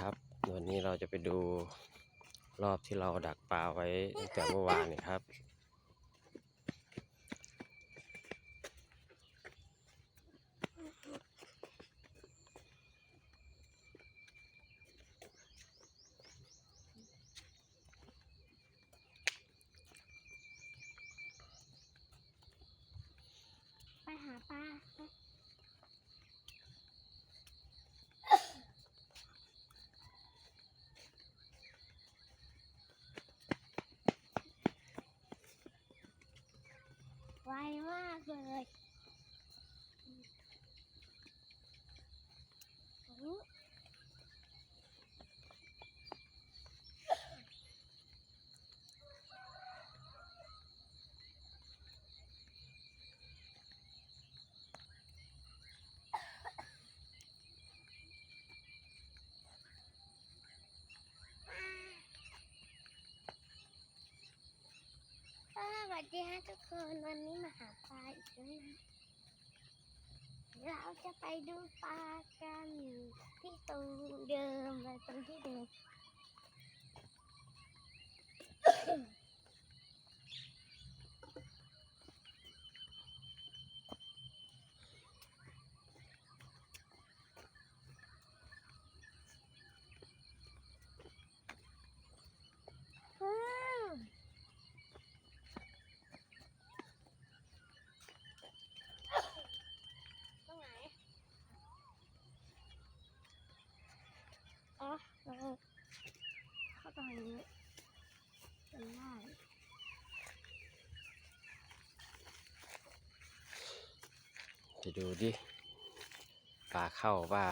ครับวันนี้เราจะไปดูรอบที่เราดักปลาไว้ตั้งแต่เมื่อวานนี่ครับ ไปหาปลา ไวมากเลยโอ้โหสวัส ดีฮะทุกคนวันนี้มาหาปลาอีกแล้วนะเราจะไปดูปลากันที่ตรงเดิมไปตรงที่เดิม อืมตรงไหน อ๋อเราเข้าตรงนี้จำได้ จะดูดิปลาเข้าเปล่า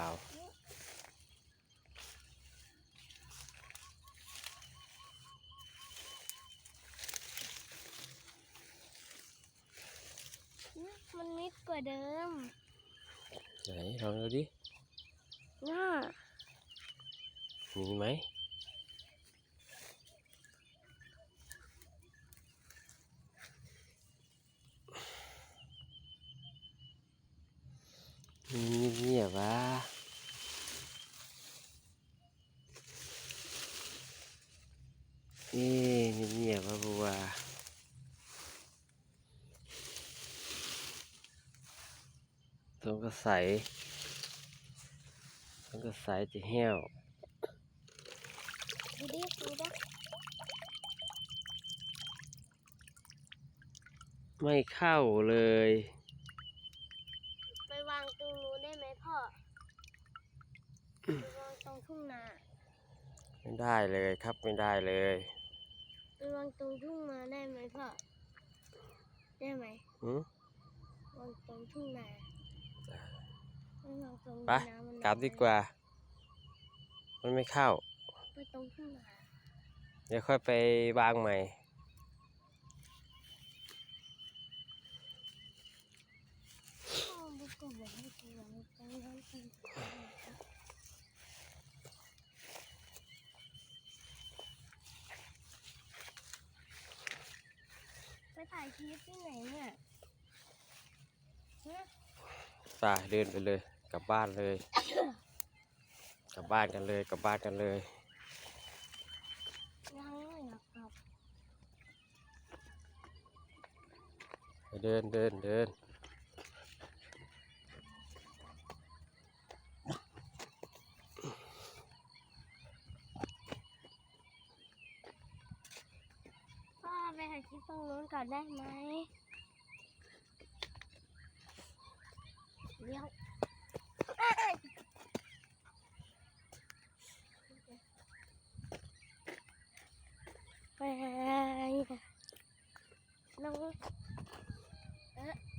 เนี่ยมันนิดกว่าเดิม ไหนลองดูดิน่ามีไหมมีเงียบๆวะเอ๊ะเงียบๆวะบัว ตรงกระใสตรงกระใสจะแห้วดูดิดูดิไม่เข้าเลย ไปวางตรงนู้นได้ไหมพ่อไปวางตรงทุ่งนาไม่ได้เลยครับไม่ได้เลยไปวางตรงทุ่งนาได้ไหมพ่อได้ไหมหืมวางตรงทุ่งนา ไม่วางตรงไปน้ำมันกลับดีกว่า มันไม่เข้า ไปตรงทุ่งนาเดี๋ยวค่อยไปวางใหม่พ่อบุกก็บอกให้ไปวางตรงนั้นตรงนี้ไปถ่ายคลิปที่ไหนเนี่ย ฮะไปเดินไปเลย กลับบ้านเลย กลับบ้านกันเลยกลับบ้านกันเลยยังไม่อยากกลับไปเดินเดินเดินพ่อไปถ่ายคลิปตรงนู้นก่อนได้ไหม Leo. Nóng. Đó.